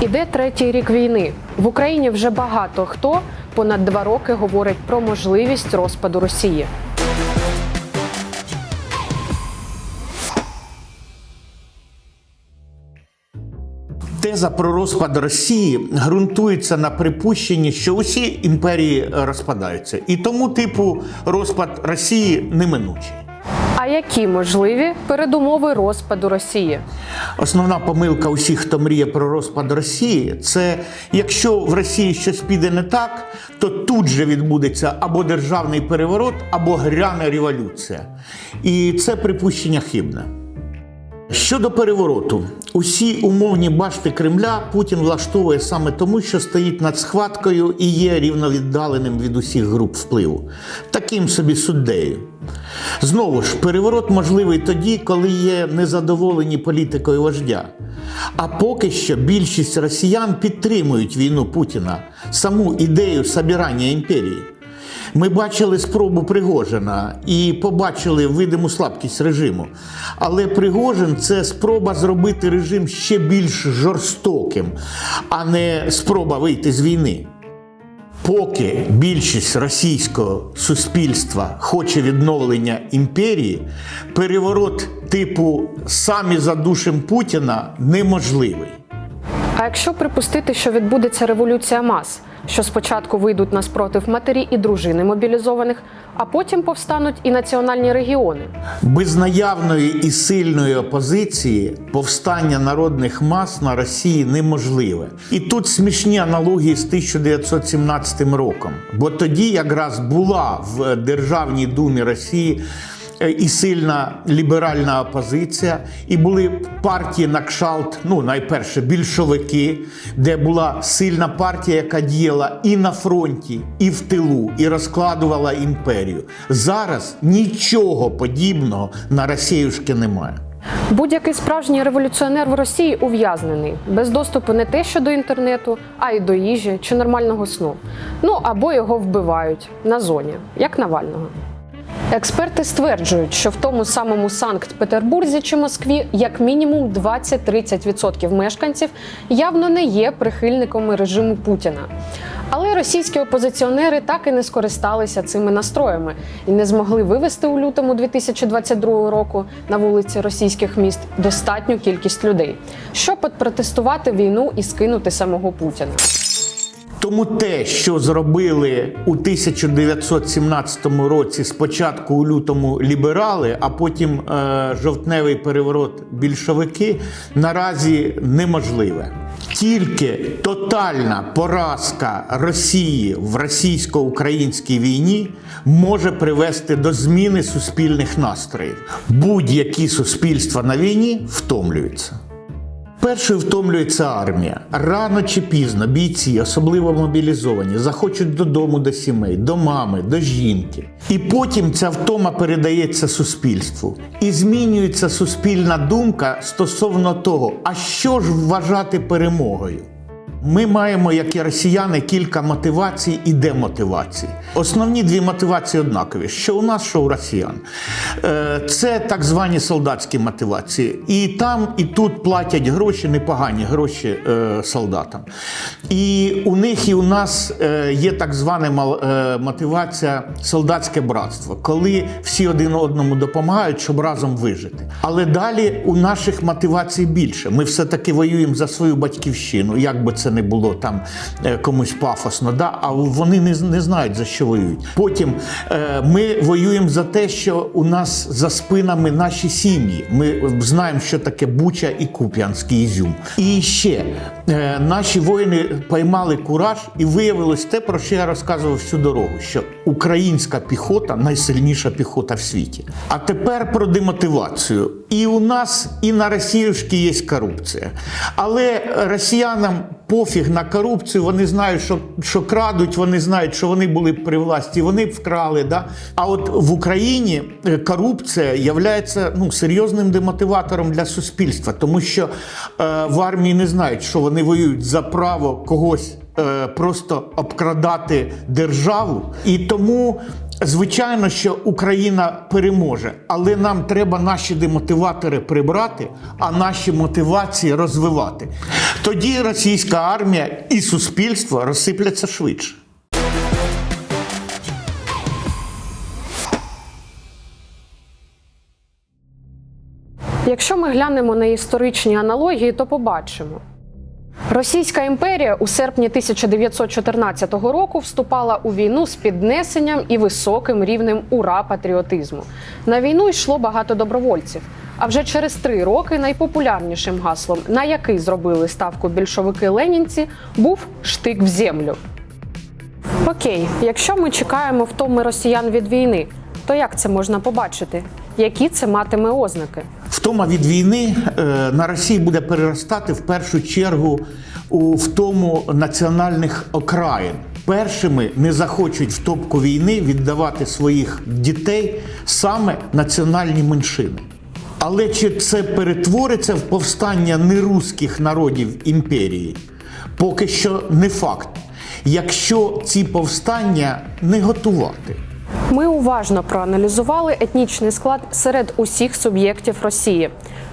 Іде третій рік війни. В Україні вже багато хто понад два роки говорить про можливість розпаду Росії. Теза про розпад Росії ґрунтується на припущенні, що усі імперії розпадаються, і тому, типу, розпад Росії неминучий. А які можливі передумови розпаду Росії? Основна помилка усіх, хто мріє про розпад Росії, це якщо в Росії щось піде не так, то тут же відбудеться або державний переворот, або гряне революція. І це припущення хибне. Щодо перевороту, усі умовні башти Кремля Путін влаштовує саме тому, що стоїть над схваткою і є рівновіддаленим від усіх груп впливу, таким собі суддею. Знову ж, переворот можливий тоді, коли є незадоволені політикою вождя. А поки що більшість росіян підтримують війну Путіна, саму ідею собирання імперії. Ми бачили спробу Пригожина і побачили видиму слабкість режиму. Але Пригожин це спроба зробити режим ще більш жорстоким, а не спроба вийти з війни. Поки більшість російського суспільства хоче відновлення імперії, переворот типу самі задушим Путіна неможливий. А якщо припустити, що відбудеться революція мас, що спочатку вийдуть на спротив матері і дружини мобілізованих, а потім повстануть і національні регіони. Без наявної і сильної опозиції повстання народних мас на Росії неможливе. І тут смішні аналогії з 1917 роком. Бо тоді якраз була в Державній думі Росії і сильна ліберальна опозиція, і були партії на кшалт, ну найперше більшовики, де була сильна партія, яка діяла і на фронті, і в тилу, і розкладувала імперію. Зараз нічого подібного на Росіюшки немає. Будь-який справжній революціонер в Росії ув'язнений без доступу не те, що до інтернету, а й до їжі чи нормального сну. Ну або його вбивають на зоні, як Навального. Експерти стверджують, що в тому самому Санкт-Петербурзі чи Москві як мінімум 20-30% мешканців явно не є прихильниками режиму Путіна. Але російські опозиціонери так і не скористалися цими настроями і не змогли вивести у лютому 2022 року на вулиці російських міст достатню кількість людей, щоб протестувати війну і скинути самого Путіна. Тому те, що зробили у 1917 році, спочатку у лютому ліберали, а потім е, жовтневий переворот більшовики, наразі неможливе. Тільки тотальна поразка Росії в російсько-українській війні може привести до зміни суспільних настроїв. Будь-які суспільства на війні втомлюються. Першою втомлюється армія. Рано чи пізно бійці, особливо мобілізовані, захочуть додому до сімей, до мами, до жінки. І потім ця втома передається суспільству. І змінюється суспільна думка стосовно того, а що ж вважати перемогою. Ми маємо, як і росіяни, кілька мотивацій і демотивацій. Основні дві мотивації однакові: що у нас, що у росіян. Е, Це так звані солдатські мотивації. І там, і тут платять гроші, непогані гроші е, солдатам. І у них і у нас е, є так звана мотивація солдатське братство, коли всі один одному допомагають, щоб разом вижити. Але далі у наших мотивацій більше. Ми все-таки воюємо за свою батьківщину, як би це не було там е, комусь пафосно, да? а вони не, не знають за що воюють. Потім е, ми воюємо за те, що у нас за спинами наші сім'ї. Ми знаємо, що таке Буча і Куп'янський Ізюм. І ще е, наші воїни поймали кураж, і виявилось те, про що я розказував всю дорогу: що українська піхота найсильніша піхота в світі. А тепер про демотивацію. І у нас, і на Росіюшки є корупція. Але росіянам пофіг на корупцію, вони знають, що, що крадуть, вони знають, що вони були при власті, вони б вкрали. Да? А от в Україні е, корупція є ну, серйозним демотиватором для суспільства, тому що е, в армії не знають, що вони воюють за право когось е, просто обкрадати державу. І тому Звичайно, що Україна переможе, але нам треба наші демотиватори прибрати, а наші мотивації розвивати. Тоді російська армія і суспільство розсипляться швидше. Якщо ми глянемо на історичні аналогії, то побачимо. Російська імперія у серпні 1914 року вступала у війну з піднесенням і високим рівнем ура патріотизму. На війну йшло багато добровольців. А вже через три роки найпопулярнішим гаслом, на який зробили ставку більшовики-ленінці, був штик в землю. Окей, якщо ми чекаємо втоми росіян від війни, то як це можна побачити? Які це матиме ознаки? Втома від війни е, на Росії буде переростати в першу чергу у втому національних окраїн. Першими не захочуть в топку війни віддавати своїх дітей саме національні меншини. Але чи це перетвориться в повстання неруських народів імперії? Поки що не факт. Якщо ці повстання не готувати. Ми уважно проаналізували етнічний склад серед усіх суб'єктів Росії.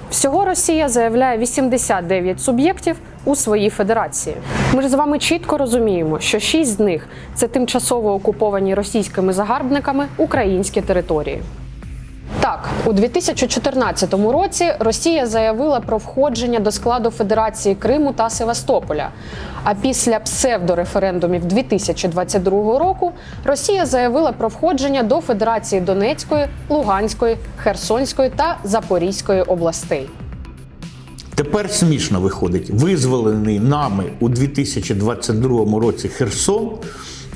Всього Росія заявляє 89 суб'єктів у своїй федерації. Ми ж з вами чітко розуміємо, що шість з них це тимчасово окуповані російськими загарбниками українські території. У 2014 році Росія заявила про входження до складу Федерації Криму та Севастополя. А після псевдореферендумів 2022 року Росія заявила про входження до Федерації Донецької, Луганської, Херсонської та Запорізької областей. Тепер смішно виходить. Визволений нами у 2022 році Херсон.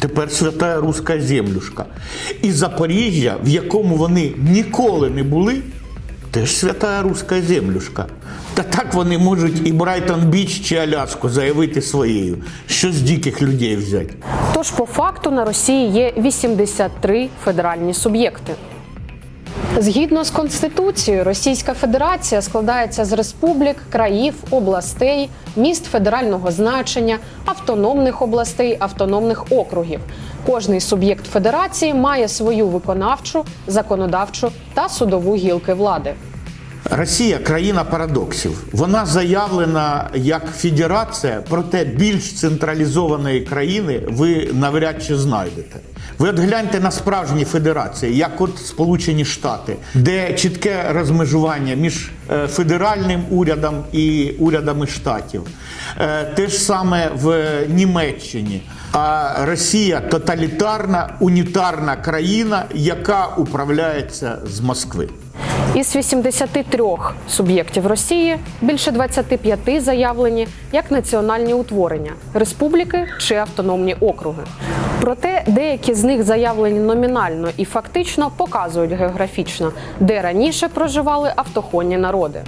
Тепер свята руська землюшка. І Запоріжжя, в якому вони ніколи не були, теж свята руська землюшка. Та так вони можуть і Брайтон Біч чи Аляску заявити своєю. Що з диких людей взяти? Тож, по факту, на Росії є 83 федеральні суб'єкти. Згідно з конституцією, Російська Федерація складається з республік, країв, областей, міст федерального значення, автономних областей, автономних округів. Кожний суб'єкт федерації має свою виконавчу, законодавчу та судову гілки влади. Росія країна парадоксів. Вона заявлена як федерація, проте більш централізованої країни ви навряд чи знайдете. Ви от гляньте на справжні федерації, як от Сполучені Штати, де чітке розмежування між е, федеральним урядом і урядами штатів. Е, Те ж саме в Німеччині. А Росія тоталітарна, унітарна країна, яка управляється з Москви. Із 83 суб'єктів Росії більше 25 заявлені як національні утворення, республіки чи автономні округи. Проте деякі з них заявлені номінально і фактично показують географічно, де раніше проживали автохонні народи.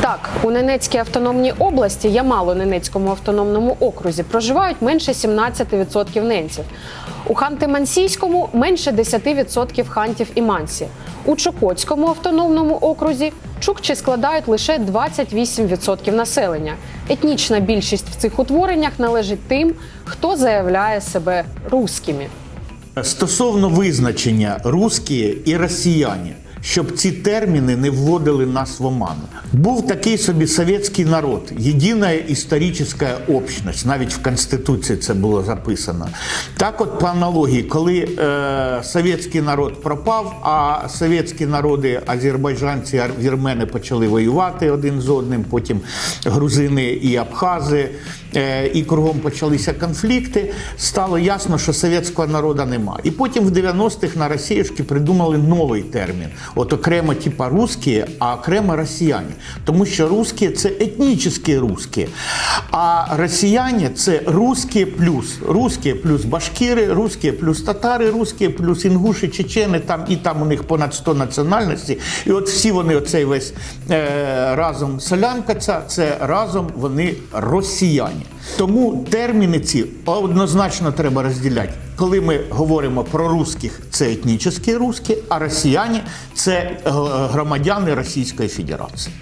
Так, у Ненецькій автономній області, Ямало-Ненецькому автономному окрузі, проживають менше 17% ненців. У Ханти-Мансійському менше 10% хантів і мансі. У Чукотському автономному окрузі чукчі складають лише 28% населення. Етнічна більшість в цих утвореннях належить тим, хто заявляє себе рускими. Стосовно визначення русські і росіяни, щоб ці терміни не вводили нас в оману. Був такий собі совєтський народ, єдина історична общність, навіть в Конституції це було записано. Так, от по аналогії, коли е, совєтський народ пропав, а совєтські народи, азербайджанці, вірмени почали воювати один з одним, потім грузини і абхази, е, і кругом почалися конфлікти, стало ясно, що совєтського народу нема. І потім в 90-х на Росіюшки придумали новий термін. От окремо типа русські, а окремо росіяни. Тому що русські це етнічні русські, а росіяни це русські плюс. Русські плюс башкіри, русські плюс татари, русські плюс інгуші, чечени, там і там у них понад 100 національностей. І от всі вони оцей весь е, разом солянкаться, це разом вони росіяни. Тому терміни ці однозначно треба розділяти. Коли ми говоримо про русських, це етнічні русські, а росіяни це е, громадяни Російської Федерації.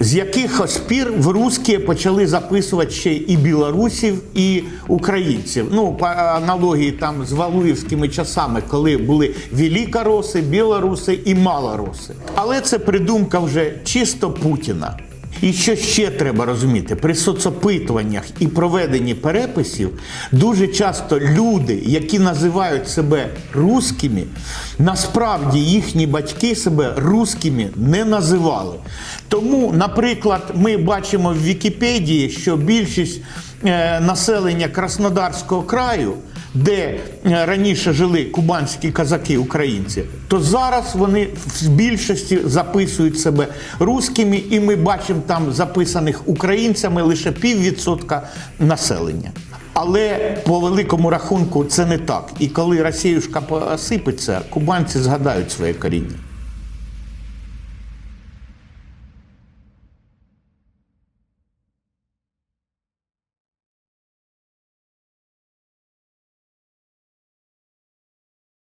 З якихось пір в русські почали записувати ще і білорусів, і українців. Ну, по аналогії там з Валуївськими часами, коли були великороси, білоруси і малороси. Але це придумка вже чисто Путіна. І що ще треба розуміти, при соцопитуваннях і проведенні переписів дуже часто люди, які називають себе русскими, насправді їхні батьки себе русскими не називали. Тому, наприклад, ми бачимо в Вікіпедії, що більшість е, населення Краснодарського краю де е, раніше жили кубанські казаки українці, то зараз вони в більшості записують себе русскими, і ми бачимо там записаних українцями лише піввідсотка населення. Але по великому рахунку це не так. І коли Росіюшка посипеться, кубанці згадають своє коріння.